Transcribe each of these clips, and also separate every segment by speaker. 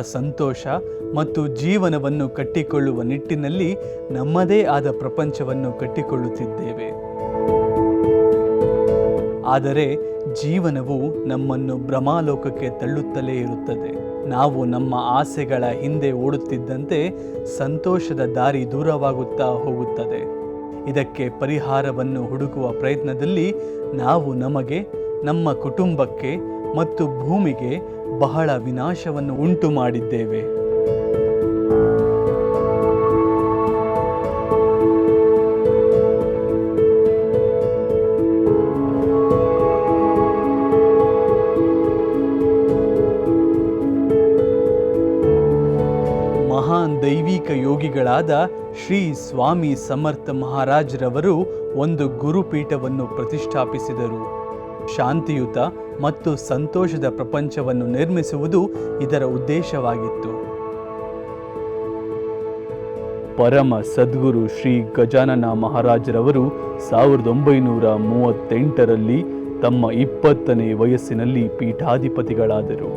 Speaker 1: ಸಂತೋಷ ಮತ್ತು ಜೀವನವನ್ನು ಕಟ್ಟಿಕೊಳ್ಳುವ ನಿಟ್ಟಿನಲ್ಲಿ ನಮ್ಮದೇ ಆದ ಪ್ರಪಂಚವನ್ನು ಕಟ್ಟಿಕೊಳ್ಳುತ್ತಿದ್ದೇವೆ. ಆದರೆ ಜೀವನವು ನಮ್ಮನ್ನು ಭ್ರಮಾಲೋಕಕ್ಕೆ ತಳ್ಳುತ್ತಲೇ ಇರುತ್ತದೆ. ನಾವು ನಮ್ಮ ಆಸೆಗಳ ಹಿಂದೆ ಓಡುತ್ತಿದ್ದಂತೆ ಸಂತೋಷದ ದಾರಿ ದೂರವಾಗುತ್ತಾ ಹೋಗುತ್ತದೆ. ಇದಕ್ಕೆ ಪರಿಹಾರವನ್ನು ಹುಡುಕುವ ಪ್ರಯತ್ನದಲ್ಲಿ ನಾವು ನಮಗೆ, ನಮ್ಮ ಕುಟುಂಬಕ್ಕೆ ಮತ್ತು ಭೂಮಿಗೆ ಬಹಳ ವಿನಾಶವನ್ನು ಉಂಟು ಮಾಡಿದ್ದೇವೆ. ಮಹಾನ್ ದೈವಿಕ ಯೋಗಿಗಳಾದ ಶ್ರೀ ಸ್ವಾಮಿ ಸಮರ್ಥ ಮಹಾರಾಜರವರು ಒಂದು ಗುರುಪೀಠವನ್ನು ಪ್ರತಿಷ್ಠಾಪಿಸಿದರು. ಶಾಂತಿಯುತ ಮತ್ತು ಸಂತೋಷದ ಪ್ರಪಂಚವನ್ನು ನಿರ್ಮಿಸುವುದು ಇದರ ಉದ್ದೇಶವಾಗಿತ್ತು. ಪರಮ ಸದ್ಗುರು ಶ್ರೀ ಗಜಾನನ ಮಹಾರಾಜರವರು ಸಾವಿರದ ಒಂಬೈನೂರ ಮೂವತ್ತೆಂಟರಲ್ಲಿ ತಮ್ಮ ಇಪ್ಪತ್ತನೇ ವಯಸ್ಸಿನಲ್ಲಿ ಪೀಠಾಧಿಪತಿಗಳಾದರು.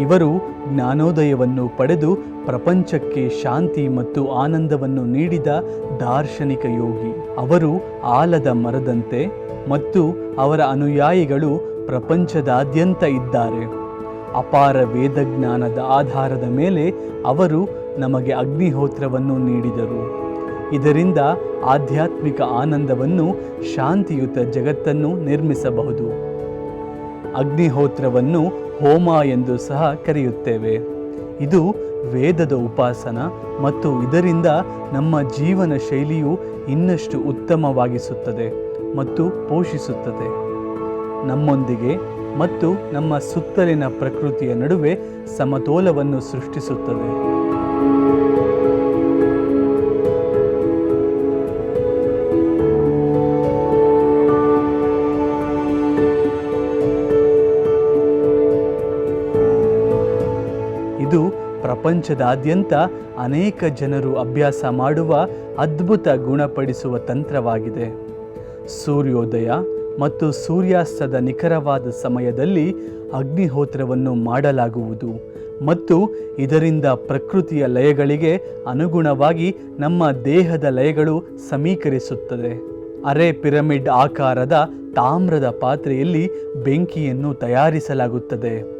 Speaker 1: ಇವರು ಜ್ಞಾನೋದಯವನ್ನು ಪಡೆದು ಪ್ರಪಂಚಕ್ಕೆ ಶಾಂತಿ ಮತ್ತು ಆನಂದವನ್ನು ನೀಡಿದ ದಾರ್ಶನಿಕ ಯೋಗಿ. ಅವರು ಆಲದ ಮರದಂತೆ ಮತ್ತು ಅವರ ಅನುಯಾಯಿಗಳು ಪ್ರಪಂಚದಾದ್ಯಂತ ಇದ್ದಾರೆ. ಅಪಾರ ವೇದಜ್ಞಾನದ ಆಧಾರದ ಮೇಲೆ ಅವರು ನಮಗೆ ಅಗ್ನಿಹೋತ್ರವನ್ನು ನೀಡಿದರು. ಇದರಿಂದ ಆಧ್ಯಾತ್ಮಿಕ ಆನಂದವನ್ನು ಶಾಂತಿಯುತ ಜಗತ್ತನ್ನು ನಿರ್ಮಿಸಬಹುದು. ಅಗ್ನಿಹೋತ್ರವನ್ನು ಹೋಮ ಎಂದು ಸಹ ಕರೆಯುತ್ತೇವೆ. ಇದು ವೇದದ ಉಪಾಸನ ಮತ್ತು ಇದರಿಂದ ನಮ್ಮ ಜೀವನ ಶೈಲಿಯು ಇನ್ನಷ್ಟು ಉತ್ತಮವಾಗಿಸುತ್ತದೆ. ಮತ್ತು ಪೋಷಿಸುತ್ತದೆ. ನಮ್ಮೊಂದಿಗೆ ಮತ್ತು ನಮ್ಮ ಸುತ್ತಲಿನ ಪ್ರಕೃತಿಯ ನಡುವೆ ಸಮತೋಲವನ್ನು ಸೃಷ್ಟಿಸುತ್ತದೆ. ಇದು ಪ್ರಪಂಚದಾದ್ಯಂತ ಅನೇಕ ಜನರು ಅಭ್ಯಾಸ ಮಾಡುವ ಅದ್ಭುತ ಗುಣಪಡಿಸುವ ತಂತ್ರವಾಗಿದೆ. ಸೂರ್ಯೋದಯ ಮತ್ತು ಸೂರ್ಯಾಸ್ತದ ನಿಖರವಾದ ಸಮಯದಲ್ಲಿ ಅಗ್ನಿಹೋತ್ರವನ್ನು ಮಾಡಲಾಗುವುದು ಮತ್ತು ಇದರಿಂದ ಪ್ರಕೃತಿಯ ಲಯಗಳಿಗೆ ಅನುಗುಣವಾಗಿ ನಮ್ಮ ದೇಹದ ಲಯಗಳು ಸಮೀಕರಿಸುತ್ತದೆ. ಅರೆ ಪಿರಮಿಡ್ ಆಕಾರದ ತಾಮ್ರದ ಪಾತ್ರೆಯಲ್ಲಿ ಬೆಂಕಿಯನ್ನು ತಯಾರಿಸಲಾಗುತ್ತದೆ.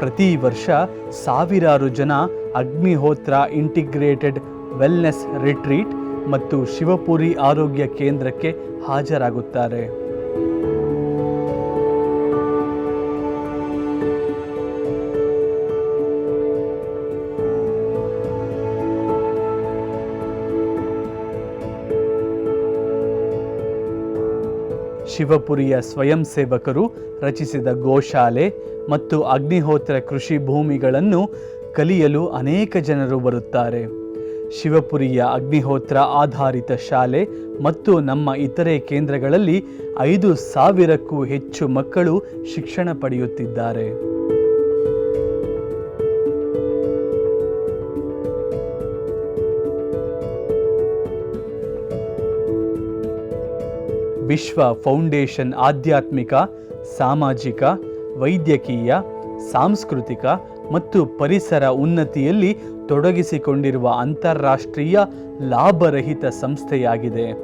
Speaker 1: ಪ್ರತಿ ವರ್ಷ ಸಾವಿರಾರು ಜನ ಅಗ್ನಿಹೋತ್ರ ಇಂಟಿಗ್ರೇಟೆಡ್ ವೆಲ್ನೆಸ್ ರಿಟ್ರೀಟ್ ಮತ್ತು ಶಿವಪುರಿ ಆರೋಗ್ಯ ಕೇಂದ್ರಕ್ಕೆ ಹಾಜರಾಗುತ್ತಾರೆ. ಶಿವಪುರಿಯ ಸ್ವಯಂ ಸೇವಕರು ರಚಿಸಿದ ಗೋಶಾಲೆ ಮತ್ತು ಅಗ್ನಿಹೋತ್ರ ಕೃಷಿ ಭೂಮಿಗಳನ್ನು ಕಲಿಯಲು ಅನೇಕ ಜನರು ಬರುತ್ತಾರೆ. ಶಿವಪುರಿಯ ಅಗ್ನಿಹೋತ್ರ ಆಧಾರಿತ ಶಾಲೆ ಮತ್ತು ನಮ್ಮ ಇತರೆ ಕೇಂದ್ರಗಳಲ್ಲಿ ಐದು ಸಾವಿರಕ್ಕೂ ಹೆಚ್ಚು ಮಕ್ಕಳು ಶಿಕ್ಷಣ ಪಡೆಯುತ್ತಿದ್ದಾರೆ. ವಿಶ್ವ ಫೌಂಡೇಶನ್ ಆಧ್ಯಾತ್ಮಿಕ, ಸಾಮಾಜಿಕ, ವೈದ್ಯಕೀಯ, ಸಾಂಸ್ಕೃತಿಕ ಮತ್ತು ಪರಿಸರ ಉನ್ನತಿಯಲ್ಲಿ ತೊಡಗಿಸಿಕೊಂಡಿರುವ ಅಂತಾರಾಷ್ಟ್ರೀಯ ಲಾಭರಹಿತ ಸಂಸ್ಥೆಯಾಗಿದೆ.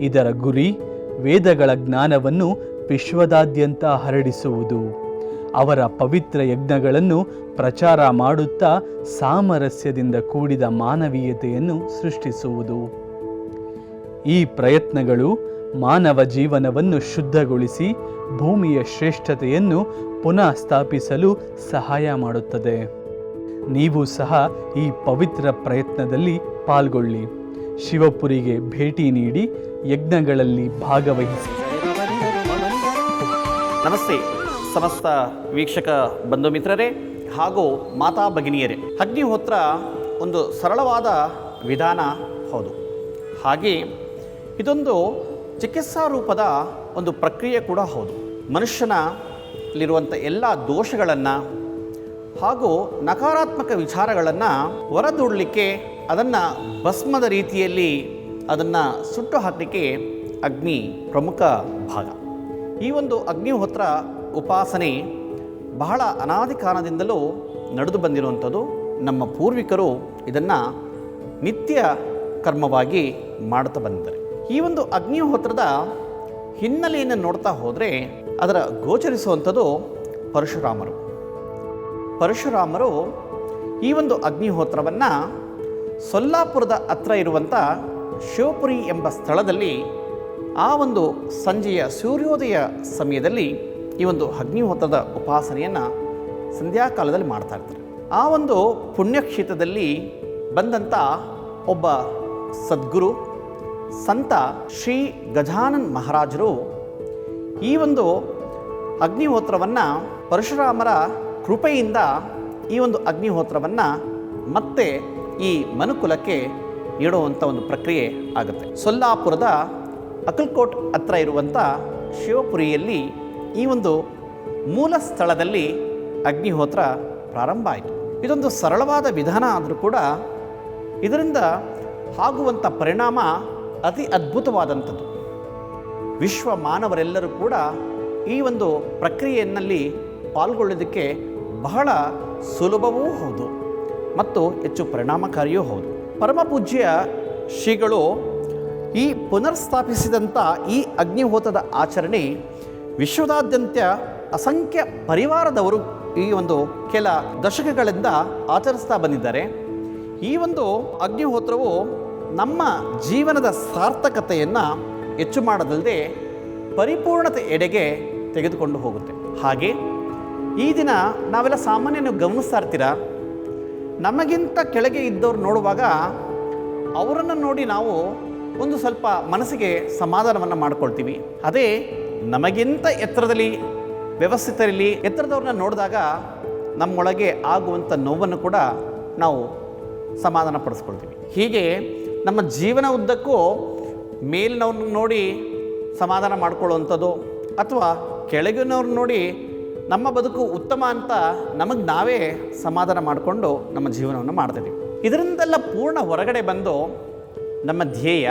Speaker 1: ಇದರ ಗುರಿ ವೇದಗಳ ಜ್ಞಾನವನ್ನು ವಿಶ್ವದಾದ್ಯಂತ ಹರಡಿಸುವುದು. ಅವರ ಪವಿತ್ರ ಯಜ್ಞಗಳನ್ನು ಪ್ರಚಾರ ಮಾಡುತ್ತಾ ಸಾಮರಸ್ಯದಿಂದ ಕೂಡಿದ ಮಾನವೀಯತೆಯನ್ನು ಸೃಷ್ಟಿಸುವುದು. ಈ ಪ್ರಯತ್ನಗಳು ಮಾನವ ಜೀವನವನ್ನು ಶುದ್ಧಗೊಳಿಸಿ ಭೂಮಿಯ ಶ್ರೇಷ್ಠತೆಯನ್ನು ಪುನಃ ಸ್ಥಾಪಿಸಲು ಸಹಾಯ ಮಾಡುತ್ತದೆ. ನೀವು ಸಹ ಈ ಪವಿತ್ರ ಪ್ರಯತ್ನದಲ್ಲಿ ಪಾಲ್ಗೊಳ್ಳಿ. ಶಿವಪುರಿಗೆ ಭೇಟಿ ನೀಡಿ ಯಜ್ಞಗಳಲ್ಲಿ ಭಾಗವಹಿಸಿ.
Speaker 2: ನಮಸ್ತೆ, ಸಮಸ್ತ ವೀಕ್ಷಕ ಬಂಧು ಮಿತ್ರರೇ ಹಾಗೂ ಮಾತಾ ಭಗಿನಿಯರೇ. ಅಗ್ನಿಹೋತ್ರ ಒಂದು ಸರಳವಾದ ವಿಧಾನ ಹೌದು. ಹಾಗೆ ಇದೊಂದು ಚಿಕಿತ್ಸಾ ರೂಪದ ಒಂದು ಪ್ರಕ್ರಿಯೆ ಕೂಡ ಹೌದು. ಮನುಷ್ಯನಲ್ಲಿರುವಂಥ ಎಲ್ಲ ದೋಷಗಳನ್ನು ಹಾಗೂ ನಕಾರಾತ್ಮಕ ವಿಚಾರಗಳನ್ನು ಹೊರದೂಡಲಿಕ್ಕೆ, ಅದನ್ನು ಭಸ್ಮದ ರೀತಿಯಲ್ಲಿ ಅದನ್ನು ಸುಟ್ಟು ಹಾಕಲಿಕ್ಕೆ ಅಗ್ನಿ ಪ್ರಮುಖ ಭಾಗ. ಈ ಒಂದು ಅಗ್ನಿಹೋತ್ರ ಉಪಾಸನೆ ಬಹಳ ಅನಾದಿ ಕಾಲದಿಂದಲೂ ನಡೆದು ಬಂದಿರುವಂಥದ್ದು. ನಮ್ಮ ಪೂರ್ವಿಕರು ಇದನ್ನು ನಿತ್ಯ ಕರ್ಮವಾಗಿ ಮಾಡ್ತಾ ಬಂದಿದ್ದಾರೆ. ಈ ಒಂದು ಅಗ್ನಿಹೋತ್ರದ ಹಿನ್ನೆಲೆಯನ್ನು ನೋಡ್ತಾ ಹೋದರೆ ಅದರ ಗೋಚರಿಸುವಂಥದ್ದು ಪರಶುರಾಮರು. ಪರಶುರಾಮರು ಈ ಒಂದು ಅಗ್ನಿಹೋತ್ರವನ್ನು ಸೊಲ್ಲಾಪುರದ ಹತ್ರ ಇರುವಂಥ ಶಿವಪುರಿ ಎಂಬ ಸ್ಥಳದಲ್ಲಿ ಆ ಒಂದು ಸಂಜೆಯ ಸೂರ್ಯೋದಯ ಸಮಯದಲ್ಲಿ ಈ ಒಂದು ಅಗ್ನಿಹೋತ್ರದ ಉಪಾಸನೆಯನ್ನು ಸಂಧ್ಯಾಕಾಲದಲ್ಲಿ ಮಾಡ್ತಾ ಇರ್ತಾರೆ. ಆ ಒಂದು ಪುಣ್ಯಕ್ಷೇತ್ರದಲ್ಲಿ ಬಂದಂಥ ಒಬ್ಬ ಸದ್ಗುರು ಸಂತ ಶ್ರೀ ಗಜಾನನ್ ಮಹಾರಾಜರು ಈ ಒಂದು ಅಗ್ನಿಹೋತ್ರವನ್ನು ಪರಶುರಾಮರ ಕೃಪೆಯಿಂದ ಈ ಒಂದು ಅಗ್ನಿಹೋತ್ರವನ್ನು ಮತ್ತೆ ಈ ಮನುಕುಲಕ್ಕೆ ನೀಡುವಂಥ ಒಂದು ಪ್ರಕ್ರಿಯೆ ಆಗುತ್ತೆ. ಸೊಲ್ಲಾಪುರದ ಅಕಲ್ಕೋಟ್ ಹತ್ರ ಇರುವಂಥ ಶಿವಪುರಿಯಲ್ಲಿ ಈ ಒಂದು ಮೂಲ ಸ್ಥಳದಲ್ಲಿ ಅಗ್ನಿಹೋತ್ರ ಪ್ರಾರಂಭ ಆಯಿತು. ಇದೊಂದು ಸರಳವಾದ ವಿಧಾನ ಆದರೂ ಕೂಡ ಇದರಿಂದ ಆಗುವಂಥ ಪರಿಣಾಮ ಅತಿ ಅದ್ಭುತವಾದಂಥದ್ದು. ವಿಶ್ವ ಮಾನವರೆಲ್ಲರೂ ಕೂಡ ಈ ಒಂದು ಪ್ರಕ್ರಿಯೆಯಲ್ಲಿ ಪಾಲ್ಗೊಳ್ಳೋದಕ್ಕೆ ಬಹಳ ಸುಲಭವೂ ಹೌದು ಮತ್ತು ಹೆಚ್ಚು ಪರಿಣಾಮಕಾರಿಯೂ ಹೌದು. ಪರಮ ಪೂಜ್ಯ ಶ್ರೀಗಳು ಈ ಪುನರ್ಸ್ಥಾಪಿಸಿದಂಥ ಈ ಅಗ್ನಿಹೋತದ ಆಚರಣೆ ವಿಶ್ವದಾದ್ಯಂತ ಅಸಂಖ್ಯ ಪರಿವಾರದವರು ಈ ಒಂದು ಕೆಲ ದಶಕಗಳಿಂದ ಆಚರಿಸ್ತಾ ಬಂದಿದ್ದಾರೆ. ಈ ಒಂದು ಅಗ್ನಿಹೋತ್ರವು ನಮ್ಮ ಜೀವನದ ಸಾರ್ಥಕತೆಯನ್ನು ಹೆಚ್ಚು ಮಾಡದಲ್ಲದೆ ಪರಿಪೂರ್ಣತೆ ಎಡೆಗೆ ತೆಗೆದುಕೊಂಡು ಹೋಗುತ್ತೆ. ಹಾಗೆ ಈ ದಿನ ನಾವೆಲ್ಲ ಸಾಮಾನ್ಯ ನೀವು ಗಮನಿಸ್ತಾ ಇರ್ತೀರಾ? ನಮಗಿಂತ ಕೆಳಗೆ ಇದ್ದವ್ರು ನೋಡುವಾಗ ಅವರನ್ನು ನೋಡಿ ನಾವು ಒಂದು ಸ್ವಲ್ಪ ಮನಸ್ಸಿಗೆ ಸಮಾಧಾನವನ್ನು ಮಾಡ್ಕೊಳ್ತೀವಿ. ಅದೇ ನಮಗಿಂತ ಎತ್ತರದಲ್ಲಿ, ವ್ಯವಸ್ಥಿತರಲ್ಲಿ ಎತ್ತರದವ್ರನ್ನ ನೋಡಿದಾಗ ನಮ್ಮೊಳಗೆ ಆಗುವಂಥ ನೋವನ್ನು ಕೂಡ ನಾವು ಸಮಾಧಾನ ಪಡಿಸ್ಕೊಳ್ತೀವಿ ಹೀಗೆ ನಮ್ಮ ಜೀವನ ಉದ್ದಕ್ಕೂ ಮೇಲಿನವ್ರನ್ನ ನೋಡಿ ಸಮಾಧಾನ ಮಾಡ್ಕೊಳ್ಳುವಂಥದ್ದು ಅಥವಾ ಕೆಳಗಿನವ್ರನ್ನ ನೋಡಿ ನಮ್ಮ ಬದುಕು ಉತ್ತಮ ಅಂತ ನಮಗೆ ನಾವೇ ಸಮಾಧಾನ ಮಾಡಿಕೊಂಡು ನಮ್ಮ ಜೀವನವನ್ನು ಮಾಡ್ತೀವಿ ಇದರಿಂದೆಲ್ಲ ಪೂರ್ಣ ಹೊರಗಡೆ ಬಂದು ನಮ್ಮ ಧ್ಯೇಯ,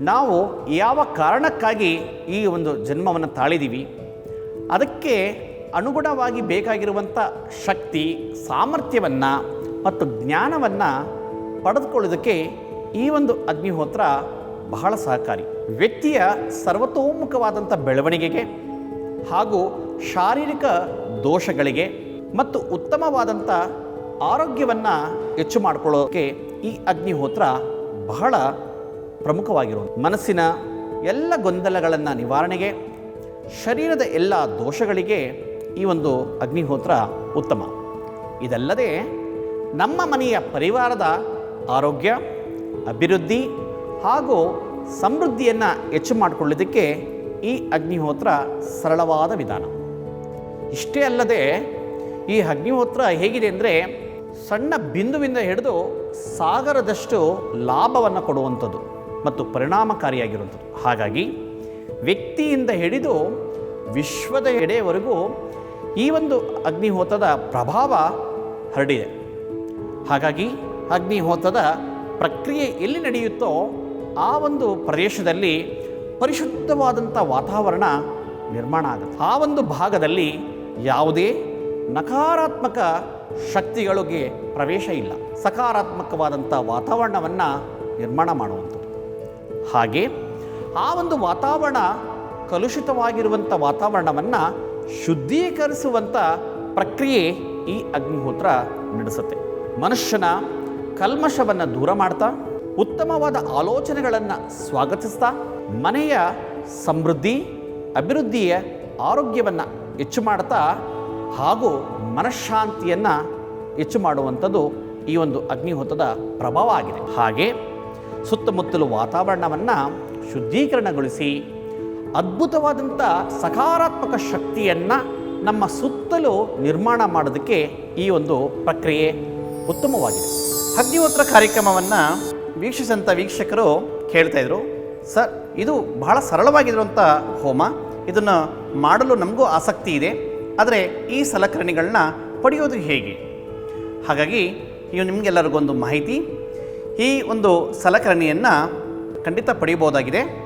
Speaker 2: ನಾವು ಯಾವ ಕಾರಣಕ್ಕಾಗಿ ಈ ಒಂದು ಜನ್ಮವನ್ನು ತಾಳಿದ್ದೀವಿ ಅದಕ್ಕೆ ಅನುಗುಣವಾಗಿ ಬೇಕಾಗಿರುವಂಥ ಶಕ್ತಿ, ಸಾಮರ್ಥ್ಯವನ್ನು ಮತ್ತು ಜ್ಞಾನವನ್ನು ಪಡೆದುಕೊಳ್ಳೋದಕ್ಕೆ ಈ ಒಂದು ಅಗ್ನಿಹೋತ್ರ ಬಹಳ ಸಹಕಾರಿ. ವ್ಯಕ್ತಿಯ ಸರ್ವತೋಮುಖವಾದಂಥ ಬೆಳವಣಿಗೆಗೆ ಹಾಗೂ ಶಾರೀರಿಕ ದೋಷಗಳಿಗೆ ಮತ್ತು ಉತ್ತಮವಾದಂಥ ಆರೋಗ್ಯವನ್ನು ಹೆಚ್ಚು ಮಾಡಿಕೊಳ್ಳೋಕೆ ಈ ಅಗ್ನಿಹೋತ್ರ ಬಹಳ ಪ್ರಮುಖವಾಗಿರೋದು. ಮನಸ್ಸಿನ ಎಲ್ಲ ಗೊಂದಲಗಳನ್ನು ನಿವಾರಣೆಗೆ ಶರೀರದ ಎಲ್ಲ ದೋಷಗಳಿಗೆ ಈ ಒಂದು ಅಗ್ನಿಹೋತ್ರ ಉತ್ತಮ. ಇದಲ್ಲದೆ ನಮ್ಮ ಮನೆಯ ಪರಿವಾರದ ಆರೋಗ್ಯ ಅಭಿವೃದ್ಧಿ ಹಾಗೂ ಸಮೃದ್ಧಿಯನ್ನು ಹೆಚ್ಚು ಮಾಡಿಕೊಳ್ಳೋದಕ್ಕೆ ಈ ಅಗ್ನಿಹೋತ್ರ ಸರಳವಾದ ವಿಧಾನ. ಇಷ್ಟೇ ಅಲ್ಲದೆ ಈ ಅಗ್ನಿಹೋತ್ರ ಹೇಗಿದೆ ಅಂದರೆ ಸಣ್ಣ ಬಿಂದುವಿಂದ ಹಿಡಿದು ಸಾಗರದಷ್ಟು ಲಾಭವನ್ನು ಕೊಡುವಂಥದ್ದು ಮತ್ತು ಪರಿಣಾಮಕಾರಿಯಾಗಿರುವಂಥದ್ದು. ಹಾಗಾಗಿ ವ್ಯಕ್ತಿಯಿಂದ ಹಿಡಿದು ವಿಶ್ವದ ಎಡೆಯವರೆಗೂ ಈ ಒಂದು ಅಗ್ನಿಹೋತ್ರದ ಪ್ರಭಾವ ಹರಡಿದೆ. ಹಾಗಾಗಿ ಅಗ್ನಿಹೋತ್ರದ ಪ್ರಕ್ರಿಯೆ ಎಲ್ಲಿ ನಡೆಯುತ್ತೋ ಆ ಒಂದು ಪ್ರದೇಶದಲ್ಲಿ ಪರಿಶುದ್ಧವಾದಂಥ ವಾತಾವರಣ ನಿರ್ಮಾಣ ಆಗುತ್ತೆ. ಆ ಒಂದು ಭಾಗದಲ್ಲಿ ಯಾವುದೇ ನಕಾರಾತ್ಮಕ ಶಕ್ತಿಗಳಿಗೆ ಪ್ರವೇಶ ಇಲ್ಲ. ಸಕಾರಾತ್ಮಕವಾದಂಥ ವಾತಾವರಣವನ್ನು ನಿರ್ಮಾಣ ಮಾಡುವಂಥದ್ದು. ಹಾಗೆ ಆ ಒಂದು ವಾತಾವರಣ ಕಲುಷಿತವಾಗಿರುವಂಥ ವಾತಾವರಣವನ್ನು ಶುದ್ಧೀಕರಿಸುವಂಥ ಪ್ರಕ್ರಿಯೆ ಈ ಅಗ್ನಿಹೋತ್ರ ನಡೆಸುತ್ತೆ. ಮನುಷ್ಯನ ಕಲ್ಮಶವನ್ನು ದೂರ ಮಾಡ್ತಾ, ಉತ್ತಮವಾದ ಆಲೋಚನೆಗಳನ್ನು ಸ್ವಾಗತಿಸ್ತಾ, ಮನೆಯ ಸಮೃದ್ಧಿ, ಅಭಿವೃದ್ಧಿಯ ಆರೋಗ್ಯವನ್ನು ಹೆಚ್ಚು ಮಾಡ್ತಾ ಹಾಗೂ ಮನಃಶಾಂತಿಯನ್ನು ಹೆಚ್ಚು ಮಾಡುವಂಥದ್ದು ಈ ಒಂದು ಅಗ್ನಿಹೋತದ ಪ್ರಭಾವ ಆಗಿದೆ. ಹಾಗೆ ಸುತ್ತಮುತ್ತಲು ವಾತಾವರಣವನ್ನು ಶುದ್ಧೀಕರಣಗೊಳಿಸಿ, ಅದ್ಭುತವಾದಂಥ ಸಕಾರಾತ್ಮಕ ಶಕ್ತಿಯನ್ನು ನಮ್ಮ ಸುತ್ತಲೂ ನಿರ್ಮಾಣ ಮಾಡೋದಕ್ಕೆ ಈ ಒಂದು ಪ್ರಕ್ರಿಯೆ ಉತ್ತಮವಾಗಿದೆ. ಅಗ್ನಿಹೋತ್ರ ಕಾರ್ಯಕ್ರಮವನ್ನು ವೀಕ್ಷಿಸಿದಂಥ ವೀಕ್ಷಕರು ಕೇಳ್ತಾ ಇದ್ರು. ಸರ್, ಇದು ಬಹಳ ಸರಳವಾಗಿರುವಂಥ ಹೋಮ. ಇದನ್ನು ಮಾಡಲು ನಮಗೂ ಆಸಕ್ತಿ ಇದೆ. ಆದರೆ ಈ ಸಲಕರಣೆಗಳನ್ನ ಪಡೆಯೋದು ಹೇಗೆ? ಹಾಗಾಗಿ ಇವು ನಿಮಗೆಲ್ಲರಿಗೊಂದು ಮಾಹಿತಿ. ಈ ಒಂದು ಸಲಕರಣೆಯನ್ನು ಖಂಡಿತ ಪಡೆಯಬಹುದಾಗಿದೆ.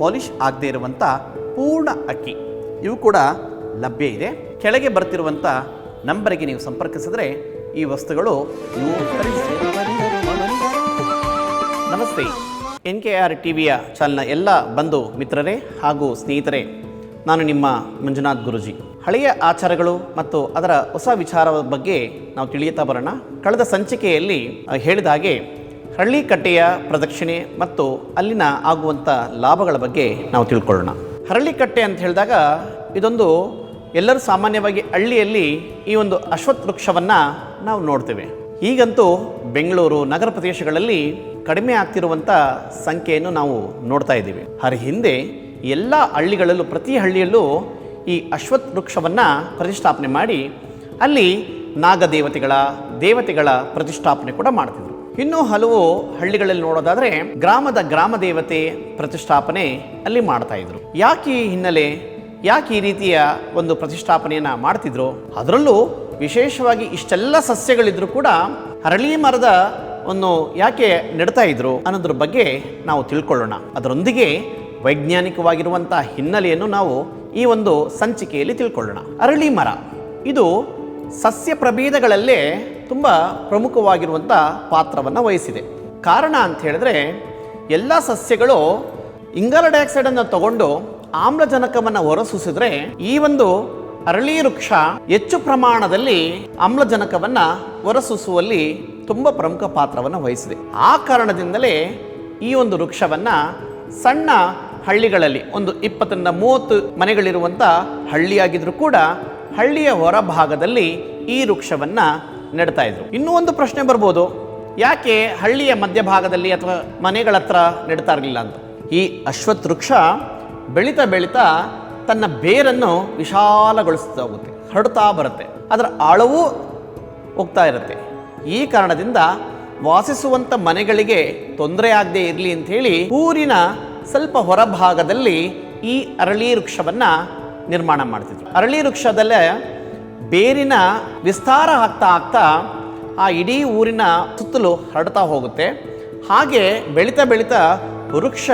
Speaker 2: ಪಾಲಿಷ್ ಆಗದೇ ಇರುವಂಥ ಪೂರ್ಣ ಅಕ್ಕಿ. ಇವು ಕೂಡ ಲಭ್ಯ ಇದೆ. ಕೆಳಗೆ ಬರ್ತಿರುವಂಥ ನಂಬರಿಗೆ ನೀವು ಸಂಪರ್ಕಿಸಿದ್ರೆ ಈ ವಸ್ತುಗಳು ನೀವು ನಮಸ್ತೆ. ಎನ್ ಕೆ ಆರ್ ಟಿ ವಿಯ ಚಾನಲ್ನ ಎಲ್ಲ ಬಂಧು ಮಿತ್ರರೇ ಹಾಗೂ ಸ್ನೇಹಿತರೇ, ನಾನು ನಿಮ್ಮ ಮಂಜುನಾಥ್ ಗುರುಜಿ. ಹಳೆಯ ಆಚಾರಗಳು ಮತ್ತು ಅದರ ಹೊಸ ವಿಚಾರದ ಬಗ್ಗೆ ನಾವು ತಿಳಿಯುತ್ತಾ ಬರೋಣ. ಕಳೆದ ಸಂಚಿಕೆಯಲ್ಲಿ ಹೇಳಿದ ಹಾಗೆ ಹರಳಿಕಟ್ಟೆಯ ಪ್ರದಕ್ಷಿಣೆ ಮತ್ತು ಅಲ್ಲಿನ ಆಗುವಂಥ ಲಾಭಗಳ ಬಗ್ಗೆ ನಾವು ತಿಳ್ಕೊಳ್ಳೋಣ. ಹರಳಿಕಟ್ಟೆ ಅಂತ ಹೇಳಿದಾಗ ಇದೊಂದು ಎಲ್ಲರೂ ಸಾಮಾನ್ಯವಾಗಿ ಹಳ್ಳಿಯಲ್ಲಿ ಈ ಒಂದು ಅಶ್ವತ್ಥ ವೃಕ್ಷವನ್ನು ನಾವು ನೋಡ್ತೇವೆ. ಈಗಂತೂ ಬೆಂಗಳೂರು ನಗರ ಪ್ರದೇಶಗಳಲ್ಲಿ ಕಡಿಮೆ ಆಗ್ತಿರುವಂಥ ಸಂಖ್ಯೆಯನ್ನು ನಾವು ನೋಡ್ತಾ ಇದ್ದೀವಿ. ಅದರ ಹಿಂದೆ ಎಲ್ಲ ಹಳ್ಳಿಗಳಲ್ಲೂ ಪ್ರತಿ ಹಳ್ಳಿಯಲ್ಲೂ ಈ ಅಶ್ವತ್ಥ ವೃಕ್ಷವನ್ನು ಪ್ರತಿಷ್ಠಾಪನೆ ಮಾಡಿ ಅಲ್ಲಿ ನಾಗದೇವತೆಗಳ, ದೇವತೆಗಳ ಪ್ರತಿಷ್ಠಾಪನೆ ಕೂಡ ಮಾಡ್ತಿದ್ರು. ಇನ್ನೂ ಹಲವು ಹಳ್ಳಿಗಳಲ್ಲಿ ನೋಡೋದಾದ್ರೆ ಗ್ರಾಮದ ಗ್ರಾಮ ದೇವತೆ ಪ್ರತಿಷ್ಠಾಪನೆ ಅಲ್ಲಿ ಮಾಡ್ತಾ ಇದ್ರು. ಯಾಕೆ ಈ ಹಿನ್ನೆಲೆ, ಯಾಕೆ ಈ ರೀತಿಯ ಒಂದು ಪ್ರತಿಷ್ಠಾಪನೆಯನ್ನ ಮಾಡ್ತಿದ್ರು? ಅದರಲ್ಲೂ ವಿಶೇಷವಾಗಿ ಇಷ್ಟೆಲ್ಲ ಸಸ್ಯಗಳಿದ್ರು ಕೂಡ ಅರಳಿ ಮರದ ಒಂದು ಯಾಕೆ ನೆಡ್ತಾ ಇದ್ರು ಅನ್ನೋದ್ರ ಬಗ್ಗೆ ನಾವು ತಿಳ್ಕೊಳ್ಳೋಣ. ಅದರೊಂದಿಗೆ ವೈಜ್ಞಾನಿಕವಾಗಿರುವಂಥ ಹಿನ್ನೆಲೆಯನ್ನು ನಾವು ಈ ಒಂದು ಸಂಚಿಕೆಯಲ್ಲಿ ತಿಳ್ಕೊಳ್ಳೋಣ. ಅರಳಿ ಮರ. ಇದು ಸಸ್ಯ ಪ್ರಭೇದಗಳಲ್ಲೇ ತುಂಬ ಪ್ರಮುಖವಾಗಿರುವಂಥ ಪಾತ್ರವನ್ನು ವಹಿಸಿದೆ. ಕಾರಣ ಅಂತ ಹೇಳಿದ್ರೆ, ಎಲ್ಲ ಸಸ್ಯಗಳು ಇಂಗಾಲ ಡೈಆಕ್ಸೈಡನ್ನು ತಗೊಂಡು ಆಮ್ಲಜನಕವನ್ನು ಹೊರಸೂಸಿದ್ರೆ ಈ ಒಂದು ಅರಳಿ ವೃಕ್ಷ ಹೆಚ್ಚು ಪ್ರಮಾಣದಲ್ಲಿ ಆಮ್ಲಜನಕವನ್ನು ಹೊರಸೂಸುವಲ್ಲಿ ತುಂಬ ಪ್ರಮುಖ ಪಾತ್ರವನ್ನು ವಹಿಸಿದೆ. ಆ ಕಾರಣದಿಂದಲೇ ಈ ಒಂದು ವೃಕ್ಷವನ್ನು ಸಣ್ಣ ಹಳ್ಳಿಗಳಲ್ಲಿ ಒಂದು ಇಪ್ಪತ್ತರಿಂದ ಮೂವತ್ತು ಮನೆಗಳಿರುವಂಥ ಹಳ್ಳಿಯಾಗಿದ್ದರೂ ಕೂಡ ಹಳ್ಳಿಯ ಹೊರಭಾಗದಲ್ಲಿ ಈ ವೃಕ್ಷವನ್ನ ನೆಡ್ತಾ ಇದ್ರು. ಇನ್ನೂ ಒಂದು ಪ್ರಶ್ನೆ ಬರ್ಬೋದು. ಯಾಕೆ ಹಳ್ಳಿಯ ಮಧ್ಯಭಾಗದಲ್ಲಿ ಅಥವಾ ಮನೆಗಳ ಹತ್ರ ನೆಡ್ತಾ ಇರಲಿಲ್ಲ ಅಂತ? ಈ ಅಶ್ವತ್ ವೃಕ್ಷ ಬೆಳೀತಾ ಬೆಳೀತಾ ತನ್ನ ಬೇರನ್ನು ವಿಶಾಲಗೊಳಿಸ್ತಾ ಹೋಗುತ್ತೆ, ಹರಡ್ತಾ ಬರುತ್ತೆ. ಅದರ ಆಳವೂ ಹೋಗ್ತಾ ಇರುತ್ತೆ. ಈ ಕಾರಣದಿಂದ ವಾಸಿಸುವಂಥ ಮನೆಗಳಿಗೆ ತೊಂದರೆ ಆಗದೆ ಇರಲಿ ಹೇಳಿ ಊರಿನ ಸ್ವಲ್ಪ ಹೊರಭಾಗದಲ್ಲಿ ಈ ಅರಳಿ ವೃಕ್ಷವನ್ನು ನಿರ್ಮಾಣ ಮಾಡ್ತಿದ್ರು. ಅರಳಿ ವೃಕ್ಷದಲ್ಲೇ ಬೇರಿನ ವಿಸ್ತಾರ ಆಗ್ತಾ ಆಗ್ತಾ ಆ ಇಡೀ ಊರಿನ ಸುತ್ತಲೂ ಹರಡ್ತಾ ಹೋಗುತ್ತೆ. ಹಾಗೆ ಬೆಳೀತಾ ಬೆಳೀತಾ ವೃಕ್ಷ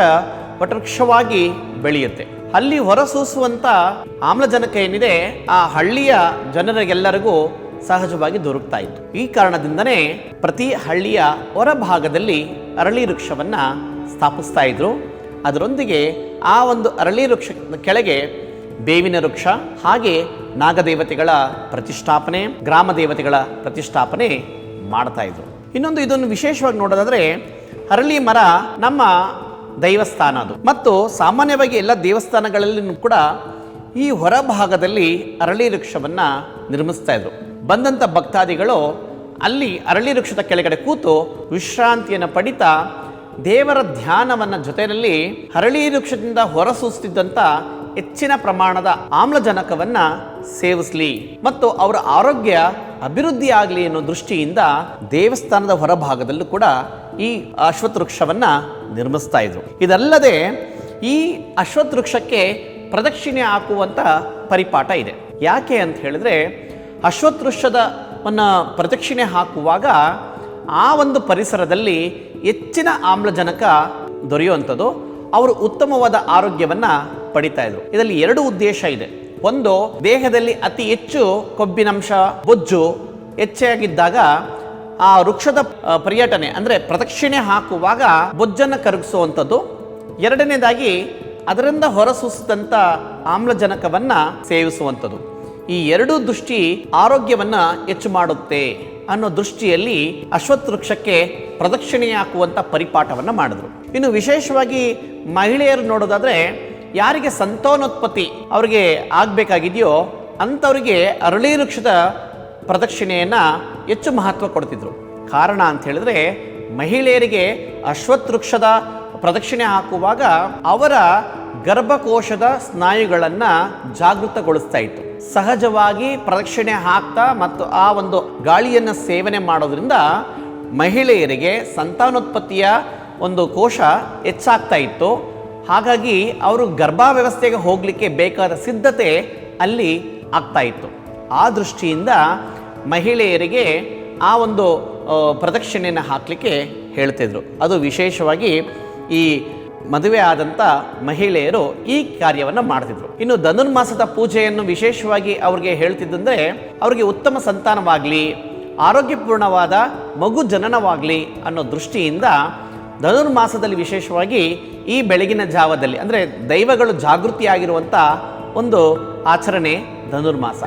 Speaker 2: ವಟವೃಕ್ಷವಾಗಿ ಬೆಳೆಯುತ್ತೆ. ಅಲ್ಲಿ ಹೊರಸೂಸುವಂಥ ಆಮ್ಲಜನಕ ಏನಿದೆ, ಆ ಹಳ್ಳಿಯ ಜನರಿಗೆಲ್ಲರಿಗೂ ಸಹಜವಾಗಿ ದೊರಕ್ತಾ ಇತ್ತು. ಈ ಕಾರಣದಿಂದನೇ ಪ್ರತಿ ಹಳ್ಳಿಯ ಹೊರಭಾಗದಲ್ಲಿ ಅರಳಿ ವೃಕ್ಷವನ್ನು ಸ್ಥಾಪಿಸ್ತಾ ಇದ್ರು. ಅದರೊಂದಿಗೆ ಆ ಒಂದು ಅರಳಿ ವೃಕ್ಷ ಕೆಳಗೆ ಬೇವಿನ ವೃಕ್ಷ, ಹಾಗೆ ನಾಗದೇವತೆಗಳ ಪ್ರತಿಷ್ಠಾಪನೆ ಗ್ರಾಮ ದೇವತೆಗಳ ಪ್ರತಿಷ್ಠಾಪನೆ ಮಾಡ್ತಾ ಇದ್ರು. ಇನ್ನೊಂದು ಇದನ್ನು ವಿಶೇಷವಾಗಿ ನೋಡೋದಾದ್ರೆ ಅರಳಿ ಮರ ನಮ್ಮ ದೈವಸ್ಥಾನ ಅದು. ಮತ್ತು ಸಾಮಾನ್ಯವಾಗಿ ಎಲ್ಲ ದೇವಸ್ಥಾನಗಳಲ್ಲೂ ಕೂಡ ಈ ಹೊರಭಾಗದಲ್ಲಿ ಅರಳಿ ವೃಕ್ಷವನ್ನು ನಿರ್ಮಿಸ್ತಾ ಇದ್ರು. ಬಂದಂಥ ಭಕ್ತಾದಿಗಳು ಅಲ್ಲಿ ಅರಳಿ ವೃಕ್ಷದ ಕೆಳಗಡೆ ಕೂತು ವಿಶ್ರಾಂತಿಯನ್ನು ಪಡಿತಾ ದೇವರ ಧ್ಯಾನವನ್ನ ಜೊತೆಯಲ್ಲಿ ಅರಳಿ ವೃಕ್ಷದಿಂದ ಹೊರಸೂಸುತ್ತಿದ್ದಂಥ ಹೆಚ್ಚಿನ ಪ್ರಮಾಣದ ಆಮ್ಲಜನಕವನ್ನ ಸೇವಿಸಲಿ ಮತ್ತು ಅವರ ಆರೋಗ್ಯ ಅಭಿವೃದ್ಧಿ ಆಗಲಿ ಅನ್ನೋ ದೃಷ್ಟಿಯಿಂದ ದೇವಸ್ಥಾನದ ಹೊರಭಾಗದಲ್ಲೂ ಕೂಡ ಈ ಅಶ್ವತ್ವೃಕ್ಷವನ್ನ ನಿರ್ಮಿಸ್ತಾ ಇದ್ರು. ಇದಲ್ಲದೆ ಈ ಅಶ್ವತ್ವೃಕ್ಷಕ್ಕೆ ಪ್ರದಕ್ಷಿಣೆ ಹಾಕುವಂತ ಪರಿಪಾಠ ಇದೆ. ಯಾಕೆ ಅಂತ ಹೇಳಿದ್ರೆ ಒಂದು ಪ್ರದಕ್ಷಿಣೆ ಹಾಕುವಾಗ ಆ ಒಂದು ಪರಿಸರದಲ್ಲಿ ಹೆಚ್ಚಿನ ಆಮ್ಲಜನಕ ದೊರೆಯುವಂಥದ್ದು, ಅವರು ಉತ್ತಮವಾದ ಆರೋಗ್ಯವನ್ನ ಪಡಿತಾ ಇದ್ರು. ಇದರಲ್ಲಿ ಎರಡು ಉದ್ದೇಶ ಇದೆ. ಒಂದು, ದೇಹದಲ್ಲಿ ಅತಿ ಹೆಚ್ಚು ಕೊಬ್ಬಿನಂಶ, ಬೊಜ್ಜು ಹೆಚ್ಚಾಗಿದ್ದಾಗ ಆ ವೃಕ್ಷದ ಪರ್ಯಟನೆ, ಅಂದರೆ ಪ್ರದಕ್ಷಿಣೆ ಹಾಕುವಾಗ ಬೊಜ್ಜನ್ನು ಕರಗಿಸುವಂಥದ್ದು. ಎರಡನೇದಾಗಿ ಅದರಿಂದ ಹೊರಸೂಸಿದಂಥ ಆಮ್ಲಜನಕವನ್ನು ಸೇವಿಸುವಂಥದ್ದು. ಈ ಎರಡೂ ದೃಷ್ಟಿ ಆರೋಗ್ಯವನ್ನು ಹೆಚ್ಚು ಮಾಡುತ್ತೆ ಅನ್ನೋ ದೃಷ್ಟಿಯಲ್ಲಿ ಅಶ್ವತ್ಥ ವೃಕ್ಷಕ್ಕೆ ಪ್ರದಕ್ಷಿಣೆ ಹಾಕುವಂಥ ಪರಿಪಾಠವನ್ನು ಮಾಡಿದ್ರು. ಇನ್ನು ವಿಶೇಷವಾಗಿ ಮಹಿಳೆಯರು ನೋಡೋದಾದ್ರೆ ಯಾರಿಗೆ ಸಂತಾನೋತ್ಪತ್ತಿ ಅವರಿಗೆ ಆಗಬೇಕಾಗಿದೆಯೋ ಅಂಥವರಿಗೆ ಅರಳಿ ವೃಕ್ಷದ ಪ್ರದಕ್ಷಿಣೆಯನ್ನು ಹೆಚ್ಚು ಮಹತ್ವ ಕೊಡ್ತಿದ್ರು. ಕಾರಣ ಅಂತ ಹೇಳಿದ್ರೆ ಮಹಿಳೆಯರಿಗೆ ಅಶ್ವತ್ ವೃಕ್ಷದ ಪ್ರದಕ್ಷಿಣೆ ಹಾಕುವಾಗ ಅವರ ಗರ್ಭಕೋಶದ ಸ್ನಾಯುಗಳನ್ನು ಜಾಗೃತಗೊಳಿಸ್ತಾ ಇತ್ತು. ಸಹಜವಾಗಿ ಪ್ರದಕ್ಷಿಣೆ ಹಾಕ್ತಾ ಮತ್ತು ಆ ಒಂದು ಗಾಳಿಯನ್ನು ಸೇವನೆ ಮಾಡೋದ್ರಿಂದ ಮಹಿಳೆಯರಿಗೆ ಸಂತಾನೋತ್ಪತ್ತಿಯ ಒಂದು ಕೋಶ ಹೆಚ್ಚಾಗ್ತಾ ಇತ್ತು. ಹಾಗಾಗಿ ಅವರು ಗರ್ಭಾವ್ಯವಸ್ಥೆಗೆ ಹೋಗಲಿಕ್ಕೆ ಬೇಕಾದ ಸಿದ್ಧತೆ ಅಲ್ಲಿ ಆಗ್ತಾ ಇತ್ತು. ಆ ದೃಷ್ಟಿಯಿಂದ ಮಹಿಳೆಯರಿಗೆ ಆ ಒಂದು ಪ್ರದಕ್ಷಿಣೆಯನ್ನು ಹಾಕಲಿಕ್ಕೆ ಹೇಳ್ತಿದ್ರು. ಅದು ವಿಶೇಷವಾಗಿ ಈ ಮದುವೆ ಆದಂಥ ಮಹಿಳೆಯರು ಈ ಕಾರ್ಯವನ್ನು ಮಾಡ್ತಿದ್ರು. ಇನ್ನು ಧನುರ್ಮಾಸದ ಪೂಜೆಯನ್ನು ವಿಶೇಷವಾಗಿ ಅವ್ರಿಗೆ ಹೇಳ್ತಿದ್ದಂದರೆ, ಅವರಿಗೆ ಉತ್ತಮ ಸಂತಾನವಾಗಲಿ, ಆರೋಗ್ಯಪೂರ್ಣವಾದ ಮಗು ಜನನವಾಗಲಿ ಅನ್ನೋ ದೃಷ್ಟಿಯಿಂದ ಧನುರ್ಮಾಸದಲ್ಲಿ ವಿಶೇಷವಾಗಿ ಈ ಬೆಳಗಿನ ಜಾವದಲ್ಲಿ, ಅಂದರೆ ದೈವಗಳು ಜಾಗೃತಿಯಾಗಿರುವಂಥ ಒಂದು ಆಚರಣೆ ಧನುರ್ಮಾಸ.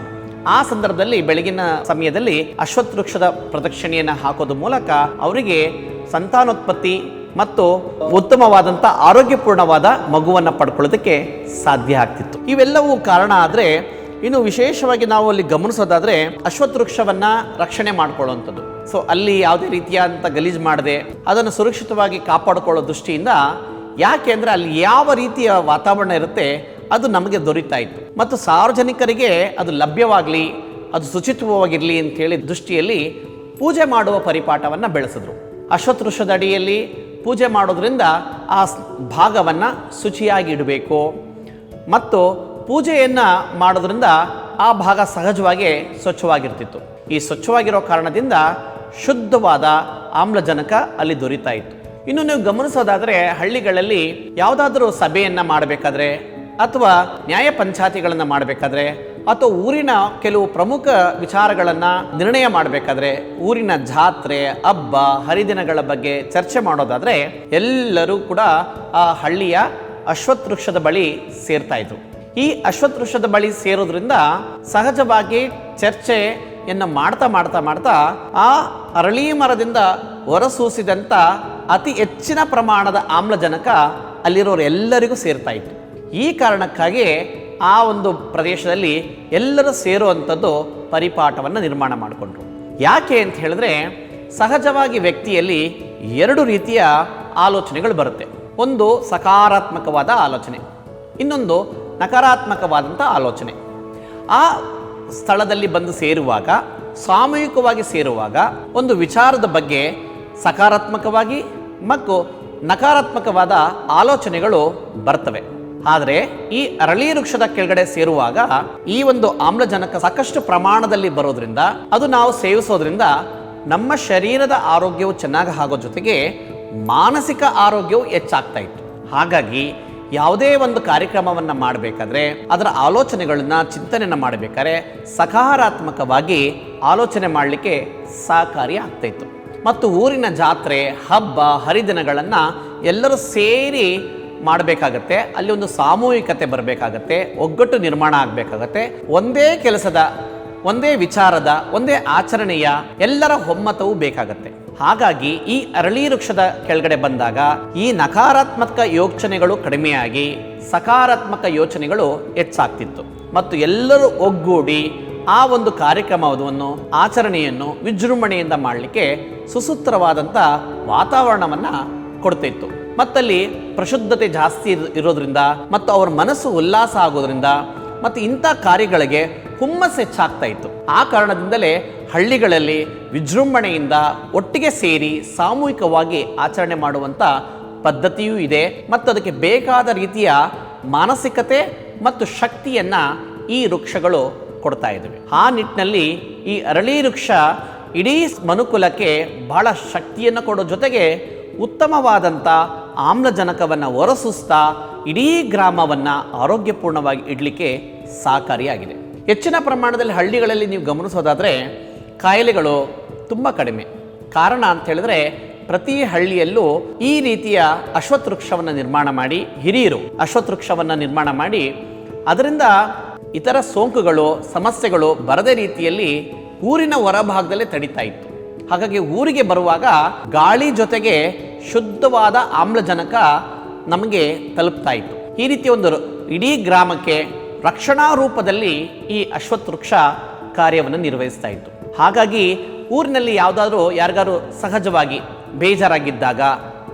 Speaker 2: ಆ ಸಂದರ್ಭದಲ್ಲಿ ಬೆಳಗಿನ ಸಮಯದಲ್ಲಿ ಅಶ್ವತ್ಥ ವೃಕ್ಷದ ಪ್ರದಕ್ಷಿಣೆಯನ್ನು ಹಾಕೋದ್ರ ಮೂಲಕ ಅವರಿಗೆ ಸಂತಾನೋತ್ಪತ್ತಿ ಮತ್ತು ಉತ್ತಮವಾದಂಥ ಆರೋಗ್ಯಪೂರ್ಣವಾದ ಮಗುವನ್ನು ಪಡ್ಕೊಳ್ಳೋದಕ್ಕೆ ಸಾಧ್ಯ ಆಗ್ತಿತ್ತು. ಇವೆಲ್ಲವೂ ಕಾರಣ ಆದರೆ, ಇನ್ನು ವಿಶೇಷವಾಗಿ ನಾವು ಅಲ್ಲಿ ಗಮನಿಸೋದಾದರೆ ಅಶ್ವತ್ಥವೃಕ್ಷವನ್ನು ರಕ್ಷಣೆ ಮಾಡ್ಕೊಳ್ಳುವಂಥದ್ದು ಸೊ ಅಲ್ಲಿ ಯಾವುದೇ ರೀತಿಯಾದಂಥ ಗಲೀಜು ಮಾಡದೆ ಅದನ್ನು ಸುರಕ್ಷಿತವಾಗಿ ಕಾಪಾಡಿಕೊಳ್ಳೋ ದೃಷ್ಟಿಯಿಂದ ಯಾಕೆ ಅಂದರೆ ಅಲ್ಲಿ ಯಾವ ರೀತಿಯ ವಾತಾವರಣ ಇರುತ್ತೆ, ಅದು ನಮಗೆ ದೊರೀತಾ ಇತ್ತು. ಮತ್ತು ಸಾರ್ವಜನಿಕರಿಗೆ ಅದು ಲಭ್ಯವಾಗಲಿ, ಅದು ಶುಚಿತ್ವವಾಗಿರಲಿ ಅಂತೇಳಿ ದೃಷ್ಟಿಯಲ್ಲಿ ಪೂಜೆ ಮಾಡುವ ಪರಿಪಾಠವನ್ನು ಬೆಳೆಸಿದ್ರು. ಅಶ್ವತೃಷದ ಅಡಿಯಲ್ಲಿ ಪೂಜೆ ಮಾಡೋದ್ರಿಂದ ಆ ಭಾಗವನ್ನು ಶುಚಿಯಾಗಿ ಇಡಬೇಕು. ಮತ್ತು ಪೂಜೆಯನ್ನು ಮಾಡೋದ್ರಿಂದ ಆ ಭಾಗ ಸಹಜವಾಗಿ ಸ್ವಚ್ಛವಾಗಿರ್ತಿತ್ತು. ಈ ಸ್ವಚ್ಛವಾಗಿರೋ ಕಾರಣದಿಂದ ಶುದ್ಧವಾದ ಆಮ್ಲಜನಕ ಅಲ್ಲಿ ದೊರೀತಾ ಇತ್ತು. ಇನ್ನು ನೀವು ಗಮನಿಸೋದಾದರೆ ಹಳ್ಳಿಗಳಲ್ಲಿ ಯಾವುದಾದ್ರೂ ಸಭೆಯನ್ನು ಮಾಡಬೇಕಾದ್ರೆ ಅಥವಾ ನ್ಯಾಯ ಪಂಚಾಯತಿಗಳನ್ನು ಮಾಡಬೇಕಾದ್ರೆ ಅಥವಾ ಊರಿನ ಕೆಲವು ಪ್ರಮುಖ ವಿಚಾರಗಳನ್ನು ನಿರ್ಣಯ ಮಾಡಬೇಕಾದ್ರೆ ಊರಿನ ಜಾತ್ರೆ, ಹಬ್ಬ, ಹರಿದಿನಗಳ ಬಗ್ಗೆ ಚರ್ಚೆ ಮಾಡೋದಾದ್ರೆ ಎಲ್ಲರೂ ಕೂಡ ಆ ಹಳ್ಳಿಯ ಅಶ್ವತ್ವೃಕ್ಷದ ಬಳಿ ಸೇರ್ತಾ ಇದ್ರು. ಈ ಅಶ್ವತ್ವೃಕ್ಷದ ಬಳಿ ಸೇರೋದ್ರಿಂದ ಸಹಜವಾಗಿ ಚರ್ಚೆಯನ್ನು ಮಾಡ್ತಾ ಮಾಡ್ತಾ ಮಾಡ್ತಾ ಆ ಅರಳಿ ಮರದಿಂದ ಹೊರಸೂಸಿದಂಥ ಅತಿ ಹೆಚ್ಚಿನ ಪ್ರಮಾಣದ ಆಮ್ಲಜನಕ ಅಲ್ಲಿರೋರು ಎಲ್ಲರಿಗೂ ಸೇರ್ತಾ ಇತ್ತು. ಈ ಕಾರಣಕ್ಕಾಗಿ ಆ ಒಂದು ಪ್ರದೇಶದಲ್ಲಿ ಎಲ್ಲರೂ ಸೇರುವಂಥದ್ದು ಪರಿಪಾಠವನ್ನು ನಿರ್ಮಾಣ ಮಾಡಿಕೊಂಡ್ರು. ಯಾಕೆ ಅಂತ ಹೇಳಿದ್ರೆ ಸಹಜವಾಗಿ ವ್ಯಕ್ತಿಯಲ್ಲಿ ಎರಡು ರೀತಿಯ ಆಲೋಚನೆಗಳು ಬರುತ್ತೆ. ಒಂದು ಸಕಾರಾತ್ಮಕವಾದ ಆಲೋಚನೆ, ಇನ್ನೊಂದು ನಕಾರಾತ್ಮಕವಾದಂಥ ಆಲೋಚನೆ. ಆ ಸ್ಥಳದಲ್ಲಿ ಬಂದು ಸೇರುವಾಗ, ಸಾಮೂಹಿಕವಾಗಿ ಸೇರುವಾಗ ಒಂದು ವಿಚಾರದ ಬಗ್ಗೆ ಸಕಾರಾತ್ಮಕವಾಗಿ ಮತ್ತು ನಕಾರಾತ್ಮಕವಾದ ಆಲೋಚನೆಗಳು ಬರ್ತವೆ. ಆದರೆ ಈ ಅರಳಿ ವೃಕ್ಷದ ಕೆಳಗಡೆ ಸೇರುವಾಗ ಈ ಒಂದು ಆಮ್ಲಜನಕ ಸಾಕಷ್ಟು ಪ್ರಮಾಣದಲ್ಲಿ ಬರೋದ್ರಿಂದ, ಅದು ನಾವು ಸೇವಿಸೋದ್ರಿಂದ ನಮ್ಮ ಶರೀರದ ಆರೋಗ್ಯವು ಚೆನ್ನಾಗಿ ಆಗೋ ಜೊತೆಗೆ ಮಾನಸಿಕ ಆರೋಗ್ಯವು ಹೆಚ್ಚಾಗ್ತಾ ಇತ್ತು. ಹಾಗಾಗಿ ಯಾವುದೇ ಒಂದು ಕಾರ್ಯಕ್ರಮವನ್ನು ಮಾಡಬೇಕಾದ್ರೆ ಅದರ ಆಲೋಚನೆಗಳನ್ನ, ಚಿಂತನೆಯನ್ನು ಮಾಡಬೇಕಾದ್ರೆ ಸಕಾರಾತ್ಮಕವಾಗಿ ಆಲೋಚನೆ ಮಾಡಲಿಕ್ಕೆ ಸಹಕಾರಿ ಆಗ್ತಾಯಿತ್ತು. ಮತ್ತು ಊರಿನ ಜಾತ್ರೆ, ಹಬ್ಬ, ಹರಿದಿನಗಳನ್ನು ಎಲ್ಲರೂ ಸೇರಿ ಮಾಡಬೇಕಾಗತ್ತೆ. ಅಲ್ಲಿ ಒಂದು ಸಾಮೂಹಿಕತೆ ಬರಬೇಕಾಗತ್ತೆ, ಒಗ್ಗಟ್ಟು ನಿರ್ಮಾಣ ಆಗಬೇಕಾಗತ್ತೆ. ಒಂದೇ ಕೆಲಸದ, ಒಂದೇ ವಿಚಾರದ, ಒಂದೇ ಆಚರಣೆಯ ಎಲ್ಲರ ಒಮ್ಮತವೂ ಬೇಕಾಗತ್ತೆ. ಹಾಗಾಗಿ ಈ ಅರಳಿ ವೃಕ್ಷದ ಕೆಳಗಡೆ ಬಂದಾಗ ಈ ನಕಾರಾತ್ಮಕ ಯೋಚನೆಗಳು ಕಡಿಮೆಯಾಗಿ ಸಕಾರಾತ್ಮಕ ಯೋಚನೆಗಳು ಹೆಚ್ಚಾಗ್ತಿತ್ತು. ಮತ್ತು ಎಲ್ಲರೂ ಒಗ್ಗೂಡಿ ಆ ಒಂದು ಕಾರ್ಯಕ್ರಮವನ್ನು ಆಚರಣೆಯನ್ನು ವಿಜೃಂಭಣೆಯಿಂದ ಮಾಡಲಿಕ್ಕೆ ಸುಸೂತ್ರವಾದಂಥ ವಾತಾವರಣವನ್ನು ಕೊಡ್ತಿತ್ತು. ಮತ್ತಲ್ಲಿ ಪ್ರಶುದ್ಧತೆ ಜಾಸ್ತಿ ಇರ್- ಇರೋದ್ರಿಂದ ಮತ್ತು ಅವ್ರ ಮನಸ್ಸು ಉಲ್ಲಾಸ ಆಗೋದ್ರಿಂದ ಮತ್ತು ಇಂಥ ಕಾರ್ಯಗಳಿಗೆ ಹುಮ್ಮಸ್ ಹೆಚ್ಚಾಗ್ತಾ ಇತ್ತು. ಆ ಕಾರಣದಿಂದಲೇ ಹಳ್ಳಿಗಳಲ್ಲಿ ವಿಜೃಂಭಣೆಯಿಂದ ಒಟ್ಟಿಗೆ ಸೇರಿ ಸಾಮೂಹಿಕವಾಗಿ ಆಚರಣೆ ಮಾಡುವಂಥ ಪದ್ಧತಿಯೂ ಇದೆ ಮತ್ತು ಅದಕ್ಕೆ ಬೇಕಾದ ರೀತಿಯ ಮಾನಸಿಕತೆ ಮತ್ತು ಶಕ್ತಿಯನ್ನು ಈ ವೃಕ್ಷಗಳು ಕೊಡ್ತಾ ಇದ್ದಾವೆ. ಆ ನಿಟ್ಟಿನಲ್ಲಿ ಈ ಅರಳಿ ವೃಕ್ಷ ಇಡೀ ಮನುಕುಲಕ್ಕೆ ಬಹಳ ಶಕ್ತಿಯನ್ನು ಕೊಡೋ ಜೊತೆಗೆ ಉತ್ತಮವಾದಂಥ ಆಮ್ಲಜನಕವನ್ನು ಹೊರಸೂಸ್ತಾ ಇಡೀ ಗ್ರಾಮವನ್ನು ಆರೋಗ್ಯಪೂರ್ಣವಾಗಿ ಇಡಲಿಕ್ಕೆ ಸಹಕಾರಿಯಾಗಿದೆ. ಹೆಚ್ಚಿನ ಪ್ರಮಾಣದಲ್ಲಿ ಹಳ್ಳಿಗಳಲ್ಲಿ ನೀವು ಗಮನಿಸೋದಾದರೆ ಕಾಯಿಲೆಗಳು ತುಂಬ ಕಡಿಮೆ. ಕಾರಣ ಅಂತ ಹೇಳಿದ್ರೆ ಪ್ರತಿ ಹಳ್ಳಿಯಲ್ಲೂ ಈ ರೀತಿಯ ಅಶ್ವತ್ವೃಕ್ಷವನ್ನು ನಿರ್ಮಾಣ ಮಾಡಿ ಹಿರಿಯರು ಅಶ್ವತ್ವೃಕ್ಷವನ್ನು ನಿರ್ಮಾಣ ಮಾಡಿ ಅದರಿಂದ ಇತರ ಸೋಂಕುಗಳು, ಸಮಸ್ಯೆಗಳು ಬರದೇ ರೀತಿಯಲ್ಲಿ ಊರಿನ ಹೊರಭಾಗದಲ್ಲೇ ತಡಿತಾ ಇತ್ತು. ಹಾಗಾಗಿ ಊರಿಗೆ ಬರುವಾಗ ಗಾಳಿ ಜೊತೆಗೆ ಶುದ್ಧವಾದ ಆಮ್ಲಜನಕ ನಮಗೆ ತಲುಪ್ತಾ ಇತ್ತು. ಈ ರೀತಿ ಒಂದು ಇಡೀ ಗ್ರಾಮಕ್ಕೆ ರಕ್ಷಣಾ ರೂಪದಲ್ಲಿ ಈ ಅಶ್ವತ್ಥ ವೃಕ್ಷ ಕಾರ್ಯವನ್ನು ನಿರ್ವಹಿಸ್ತಾ ಇತ್ತು. ಹಾಗಾಗಿ ಊರಿನಲ್ಲಿ ಯಾವುದಾದ್ರೂ ಯಾರಿಗಾದ್ರೂ ಸಹಜವಾಗಿ ಬೇಜಾರಾಗಿದ್ದಾಗ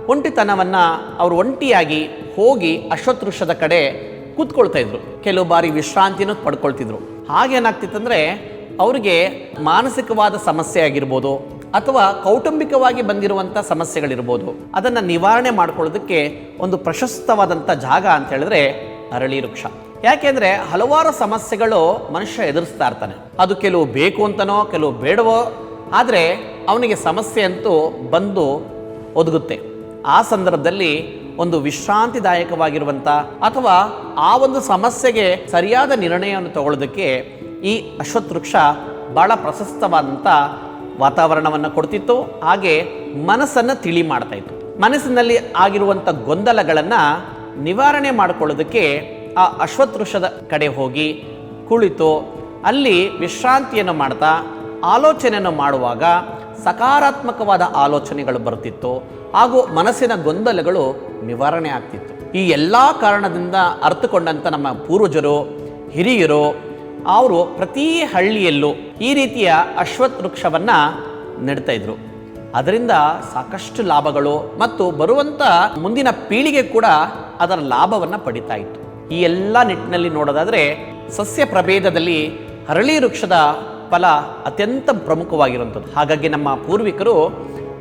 Speaker 2: ಒಂಟಿತನವನ್ನು ಅವರು ಒಂಟಿಯಾಗಿ ಹೋಗಿ ಅಶ್ವತ್ಥ ವೃಕ್ಷದ ಕಡೆ ಕೂತ್ಕೊಳ್ತಾ ಇದ್ರು. ಕೆಲವು ಬಾರಿ ವಿಶ್ರಾಂತಿನೂ ಪಡ್ಕೊಳ್ತಿದ್ರು. ಹಾಗೇನಾಗ್ತಿತ್ತಂದರೆ ಅವರಿಗೆ ಮಾನಸಿಕವಾದ ಸಮಸ್ಯೆ ಆಗಿರ್ಬೋದು ಅಥವಾ ಕೌಟುಂಬಿಕವಾಗಿ ಬಂದಿರುವಂಥ ಸಮಸ್ಯೆಗಳಿರ್ಬೋದು, ಅದನ್ನು ನಿವಾರಣೆ ಮಾಡ್ಕೊಳ್ಳೋದಕ್ಕೆ ಒಂದು ಪ್ರಶಸ್ತವಾದಂಥ ಜಾಗ ಅಂತ ಹೇಳಿದ್ರೆ ಅರಳಿ ವೃಕ್ಷ. ಯಾಕೆಂದ್ರೆ ಹಲವಾರು ಸಮಸ್ಯೆಗಳು ಮನುಷ್ಯ ಎದುರಿಸ್ತಾ ಇರ್ತಾನೆ. ಅದು ಕೆಲವು ಬೇಕು ಅಂತನೋ, ಕೆಲವು ಬೇಡವೋ, ಆದರೆ ಅವನಿಗೆ ಸಮಸ್ಯೆ ಅಂತೂ ಬಂದು ಒದಗುತ್ತೆ. ಆ ಸಂದರ್ಭದಲ್ಲಿ ಒಂದು ವಿಶ್ರಾಂತಿದಾಯಕವಾಗಿರುವಂಥ ಅಥವಾ ಆ ಒಂದು ಸಮಸ್ಯೆಗೆ ಸರಿಯಾದ ನಿರ್ಣಯವನ್ನು ತಗೊಳ್ಳೋದಕ್ಕೆ ಈ ಅಶ್ವತ್ಥ ವೃಕ್ಷ ಭಾಳ ಪ್ರಶಸ್ತವಾದಂಥ ವಾತಾವರಣವನ್ನು ಕೊಡ್ತಿತ್ತು ಹಾಗೆ ಮನಸ್ಸನ್ನು ತಿಳಿ ಮಾಡ್ತಾ ಇತ್ತು. ಮನಸ್ಸಿನಲ್ಲಿ ಆಗಿರುವಂಥ ಗೊಂದಲಗಳನ್ನು ನಿವಾರಣೆ ಮಾಡಿಕೊಳ್ಳೋದಕ್ಕೆ ಆ ಅಶ್ವತ್ಷದ ಕಡೆ ಹೋಗಿ ಕುಳಿತು ಅಲ್ಲಿ ವಿಶ್ರಾಂತಿಯನ್ನು ಮಾಡ್ತಾ ಆಲೋಚನೆಯನ್ನು ಮಾಡುವಾಗ ಸಕಾರಾತ್ಮಕವಾದ ಆಲೋಚನೆಗಳು ಬರ್ತಿತ್ತು ಹಾಗೂ ಮನಸ್ಸಿನ ಗೊಂದಲಗಳು ನಿವಾರಣೆ ಆಗ್ತಿತ್ತು. ಈ ಎಲ್ಲ ಕಾರಣದಿಂದ ಅರ್ಥಕೊಂಡಂಥ ನಮ್ಮ ಪೂರ್ವಜರು, ಹಿರಿಯರು ಅವರು ಪ್ರತಿ ಹಳ್ಳಿಯಲ್ಲೂ ಈ ರೀತಿಯ ಅಶ್ವತ್ ವೃಕ್ಷವನ್ನು ನೆಡ್ತಾ ಇದ್ರು. ಅದರಿಂದ ಸಾಕಷ್ಟು ಲಾಭಗಳು ಮತ್ತು ಬರುವಂಥ ಮುಂದಿನ ಪೀಳಿಗೆ ಕೂಡ ಅದರ ಲಾಭವನ್ನು ಪಡಿತಾ ಇತ್ತು. ಈ ಎಲ್ಲ ನಿಟ್ಟಿನಲ್ಲಿ ನೋಡೋದಾದರೆ ಸಸ್ಯ ಪ್ರಭೇದದಲ್ಲಿ ಹರಳಿ ವೃಕ್ಷದ ಫಲ ಅತ್ಯಂತ ಪ್ರಮುಖವಾಗಿರುವಂಥದ್ದು. ಹಾಗಾಗಿ ನಮ್ಮ ಪೂರ್ವಿಕರು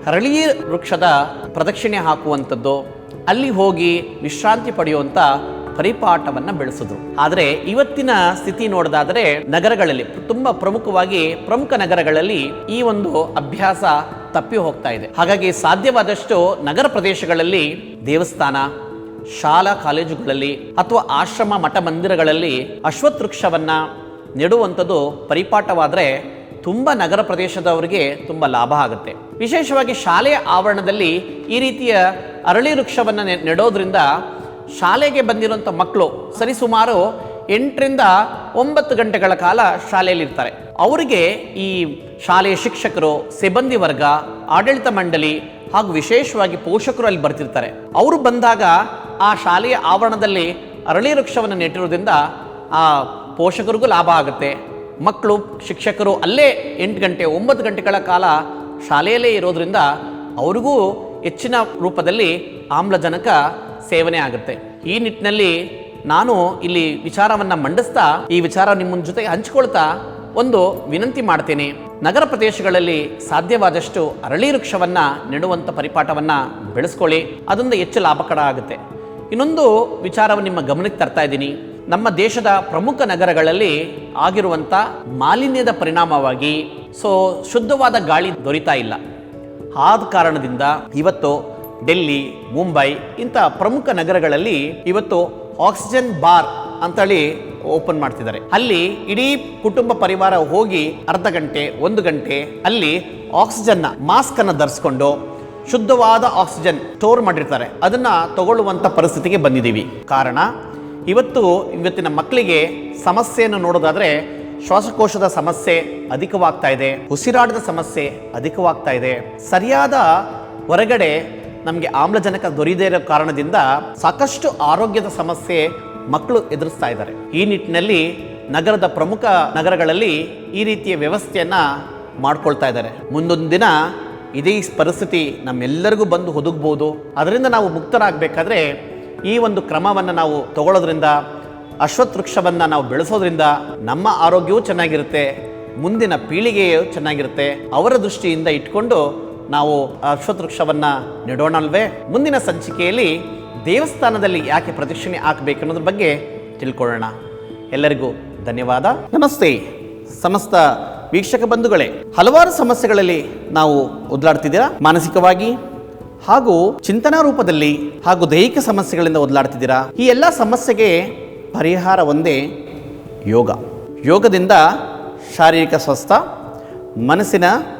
Speaker 2: ಹರಳಿ ವೃಕ್ಷದ ಪ್ರದಕ್ಷಿಣೆ ಹಾಕುವಂಥದ್ದು, ಅಲ್ಲಿ ಹೋಗಿ ವಿಶ್ರಾಂತಿ ಪಡೆಯುವಂಥ ಪರಿಪಾಠವನ್ನು ಬೆಳೆಸಿದ್ರು. ಆದರೆ ಇವತ್ತಿನ ಸ್ಥಿತಿ ನೋಡೋದಾದರೆ ನಗರಗಳಲ್ಲಿ ತುಂಬಾ ಪ್ರಮುಖವಾಗಿ ಪ್ರಮುಖ ನಗರಗಳಲ್ಲಿ ಈ ಒಂದು ಅಭ್ಯಾಸ ತಪ್ಪಿ ಹೋಗ್ತಾ ಇದೆ. ಹಾಗಾಗಿ ಸಾಧ್ಯವಾದಷ್ಟು ನಗರ ಪ್ರದೇಶಗಳಲ್ಲಿ ದೇವಸ್ಥಾನ, ಶಾಲಾ ಕಾಲೇಜುಗಳಲ್ಲಿ ಅಥವಾ ಆಶ್ರಮ ಮಠ ಮಂದಿರಗಳಲ್ಲಿ ಅಶ್ವತ್ಥ ವೃಕ್ಷವನ್ನ ನೆಡುವಂಥದ್ದು ಪರಿಪಾಠವಾದರೆ ತುಂಬ ನಗರ ಪ್ರದೇಶದವರಿಗೆ ತುಂಬ ಲಾಭ ಆಗುತ್ತೆ. ವಿಶೇಷವಾಗಿ ಶಾಲೆಯ ಆವರಣದಲ್ಲಿ ಈ ರೀತಿಯ ಅರಳಿ ವೃಕ್ಷವನ್ನು ನೆಡೋದ್ರಿಂದ ಶಾಲೆಗೆ ಬಂದಿರುವಂಥ ಮಕ್ಕಳು ಸರಿಸುಮಾರು ಎಂಟರಿಂದ ಒಂಬತ್ತು ಗಂಟೆಗಳ ಕಾಲ ಶಾಲೆಯಲ್ಲಿರ್ತಾರೆ. ಅವರಿಗೆ ಈ ಶಾಲೆಯ ಶಿಕ್ಷಕರು, ಸಿಬ್ಬಂದಿ ವರ್ಗ, ಆಡಳಿತ ಮಂಡಳಿ ಹಾಗೂ ವಿಶೇಷವಾಗಿ ಪೋಷಕರು ಅಲ್ಲಿ ಬರ್ತಿರ್ತಾರೆ. ಅವರು ಬಂದಾಗ ಆ ಶಾಲೆಯ ಆವರಣದಲ್ಲಿ ಅರಳಿ ವೃಕ್ಷವನ್ನು ನೆಟ್ಟಿರೋದ್ರಿಂದ ಆ ಪೋಷಕರಿಗೂ ಲಾಭ ಆಗುತ್ತೆ. ಮಕ್ಕಳು ಶಿಕ್ಷಕರು ಅಲ್ಲೇ ಎಂಟು ಗಂಟೆ, ಒಂಬತ್ತು ಗಂಟೆಗಳ ಕಾಲ ಶಾಲೆಯಲ್ಲೇ ಇರೋದ್ರಿಂದ ಅವರಿಗೂ ಹೆಚ್ಚಿನ ರೂಪದಲ್ಲಿ ಆಮ್ಲಜನಕ ಸೇವನೆ ಆಗುತ್ತೆ. ಈ ನಿಟ್ಟಿನಲ್ಲಿ ನಾನು ಇಲ್ಲಿ ವಿಚಾರವನ್ನು ಮಂಡಿಸ್ತಾ, ಈ ವಿಚಾರ ನಿಮ್ಮ ಜೊತೆಗೆ ಹಂಚಿಕೊಳ್ತಾ ಒಂದು ವಿನಂತಿ ಮಾಡ್ತೇನೆ. ನಗರ ಪ್ರದೇಶಗಳಲ್ಲಿ ಸಾಧ್ಯವಾದಷ್ಟು ಅರಳಿ ವೃಕ್ಷವನ್ನು ನೆಡುವಂಥ ಪರಿಪಾಠವನ್ನು ಬೆಳೆಸ್ಕೊಳ್ಳಿ. ಅದೊಂದು ಹೆಚ್ಚು ಲಾಭಕರ ಆಗುತ್ತೆ. ಇನ್ನೊಂದು ವಿಚಾರವನ್ನು ನಿಮ್ಮ ಗಮನಕ್ಕೆ ತರ್ತಾ ಇದ್ದೀನಿ. ನಮ್ಮ ದೇಶದ ಪ್ರಮುಖ ನಗರಗಳಲ್ಲಿ ಆಗಿರುವಂಥ ಮಾಲಿನ್ಯದ ಪರಿಣಾಮವಾಗಿ, ಸೊ ಶುದ್ಧವಾದ ಗಾಳಿ ದೊರೀತಾ ಇಲ್ಲ. ಆದ ಕಾರಣದಿಂದ ಇವತ್ತು ಡೆಲ್ಲಿ, ಮುಂಬೈ ಇಂಥ ಪ್ರಮುಖ ನಗರಗಳಲ್ಲಿ ಇವತ್ತು ಆಕ್ಸಿಜನ್ ಬಾರ್ ಅಂತೇಳಿ ಓಪನ್ ಮಾಡ್ತಿದ್ದಾರೆ. ಅಲ್ಲಿ ಇಡೀ ಕುಟುಂಬ ಪರಿವಾರ ಹೋಗಿ ಅರ್ಧ ಗಂಟೆ, ಒಂದು ಗಂಟೆ ಅಲ್ಲಿ ಆಕ್ಸಿಜನ್ನ ಮಾಸ್ಕ್ ಅನ್ನು ಧರಿಸ್ಕೊಂಡು ಶುದ್ಧವಾದ ಆಕ್ಸಿಜನ್ ಸ್ಟೋರ್ ಮಾಡಿರ್ತಾರೆ. ಅದನ್ನ ತಗೊಳ್ಳುವಂತ ಪರಿಸ್ಥಿತಿಗೆ ಬಂದಿದ್ದೀವಿ. ಕಾರಣ, ಇವತ್ತು ಇವತ್ತಿನ ಮಕ್ಕಳಿಗೆ ಸಮಸ್ಯೆಯನ್ನು ನೋಡೋದಾದರೆ ಶ್ವಾಸಕೋಶದ ಸಮಸ್ಯೆ ಅಧಿಕವಾಗ್ತಾ ಇದೆ, ಉಸಿರಾಟದ ಸಮಸ್ಯೆ ಅಧಿಕವಾಗ್ತಾ ಇದೆ. ಸರಿಯಾದ ಹೊರಗಡೆ ನಮಗೆ ಆಮ್ಲಜನಕ ದೊರೆಯದೇ ಇರೋ ಕಾರಣದಿಂದ ಸಾಕಷ್ಟು ಆರೋಗ್ಯದ ಸಮಸ್ಯೆ ಮಕ್ಕಳು ಎದುರಿಸ್ತಾ ಇದ್ದಾರೆ. ಈ ನಿಟ್ಟಿನಲ್ಲಿ ನಗರದ ಪ್ರಮುಖ ನಗರಗಳಲ್ಲಿ ಈ ರೀತಿಯ ವ್ಯವಸ್ಥೆಯನ್ನು ಮಾಡ್ಕೊಳ್ತಾ ಇದ್ದಾರೆ. ಮುಂದೊಂದು ದಿನ ಇದೇ ಪರಿಸ್ಥಿತಿ ನಮ್ಮೆಲ್ಲರಿಗೂ ಬಂದು ಒದಗ್ಬೋದು. ಅದರಿಂದ ನಾವು ಮುಕ್ತರಾಗಬೇಕಾದ್ರೆ ಈ ಒಂದು ಕ್ರಮವನ್ನು ನಾವು ತಗೊಳ್ಳೋದ್ರಿಂದ, ಅಶ್ವತ್ಥ ವೃಕ್ಷವನ್ನು ನಾವು ಬೆಳೆಸೋದ್ರಿಂದ ನಮ್ಮ ಆರೋಗ್ಯವೂ ಚೆನ್ನಾಗಿರುತ್ತೆ, ಮುಂದಿನ ಪೀಳಿಗೆಯು ಚೆನ್ನಾಗಿರುತ್ತೆ. ಅವರ ದೃಷ್ಟಿಯಿಂದ ಇಟ್ಕೊಂಡು ನಾವು ಅಶ್ವತ್ಥ ವೃಕ್ಷವನ್ನು ನೆಡೋಣಲ್ವೇ ಮುಂದಿನ ಸಂಚಿಕೆಯಲ್ಲಿ ದೇವಸ್ಥಾನದಲ್ಲಿ ಯಾಕೆ ಪ್ರದಕ್ಷಿಣೆ ಹಾಕಬೇಕು ಅನ್ನೋದ್ರ ಬಗ್ಗೆ ತಿಳ್ಕೊಳ್ಳೋಣ. ಎಲ್ಲರಿಗೂ ಧನ್ಯವಾದ. ನಮಸ್ತೆ, ಸಮಸ್ತ ವೀಕ್ಷಕ ಬಂಧುಗಳೇ. ಹಲವಾರು ಸಮಸ್ಯೆಗಳಲ್ಲಿ ನಾವು ಒದಲಾಡ್ತಿದ್ದೀರಾ? ಮಾನಸಿಕವಾಗಿ ಹಾಗೂ ಚಿಂತನಾ ರೂಪದಲ್ಲಿ ಹಾಗೂ ದೈಹಿಕ ಸಮಸ್ಯೆಗಳಿಂದ ಒದಲಾಡ್ತಿದ್ದೀರಾ? ಈ ಎಲ್ಲ ಸಮಸ್ಯೆಗೆ ಪರಿಹಾರ ಒಂದೇ ಯೋಗ. ಯೋಗದಿಂದ ಶಾರೀರಿಕ ಸ್ವಸ್ಥ, ಮನಸ್ಸಿನ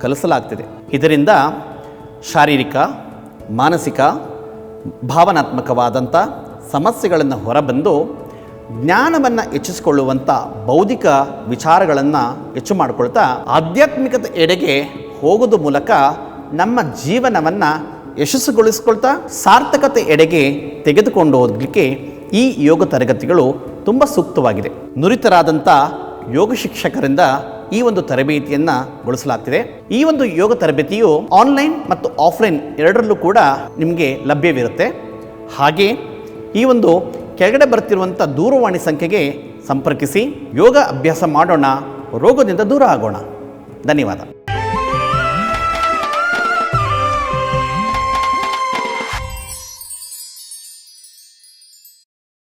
Speaker 2: ಕಲಿಸಲಾಗ್ತಿದೆ. ಇದರಿಂದ ಶಾರೀರಿಕ, ಮಾನಸಿಕ, ಭಾವನಾತ್ಮಕವಾದಂಥ ಸಮಸ್ಯೆಗಳನ್ನು ಹೊರಬಂದು ಜ್ಞಾನವನ್ನು ಹೆಚ್ಚಿಸಿಕೊಳ್ಳುವಂಥ ಬೌದ್ಧಿಕ ವಿಚಾರಗಳನ್ನು ಹೆಚ್ಚು ಮಾಡಿಕೊಳ್ತಾ ಆಧ್ಯಾತ್ಮಿಕತೆ ಎಡೆಗೆ ಹೋಗೋದು ಮೂಲಕ ನಮ್ಮ ಜೀವನವನ್ನು ಯಶಸ್ಸುಗೊಳಿಸ್ಕೊಳ್ತಾ ಸಾರ್ಥಕತೆ ಎಡೆಗೆ ತೆಗೆದುಕೊಂಡು ಹೋಗಲಿಕ್ಕೆ ಈ ಯೋಗ ತರಗತಿಗಳು ತುಂಬ ಸೂಕ್ತವಾಗಿದೆ. ನುರಿತರಾದಂಥ ಯೋಗ ಶಿಕ್ಷಕರಿಂದ ಈ ಒಂದು ತರಬೇತಿಯನ್ನ ಗೊಳಿಸಲಾಗ್ತಿದೆ ಈ ಒಂದು ಯೋಗ ತರಬೇತಿಯು ಆನ್ಲೈನ್ ಮತ್ತು ಆಫ್ಲೈನ್ ಎರಡರಲ್ಲೂ ಕೂಡ ನಿಮಗೆ ಲಭ್ಯವಿರುತ್ತೆ. ಹಾಗೆ ಈ ಒಂದು ಕೆಳಗಡೆ ಬರ್ತಿರುವಂಥ ದೂರವಾಣಿ ಸಂಖ್ಯೆಗೆ ಸಂಪರ್ಕಿಸಿ ಯೋಗ ಅಭ್ಯಾಸ ಮಾಡೋಣ, ರೋಗದಿಂದ ದೂರ ಆಗೋಣ. ಧನ್ಯವಾದ.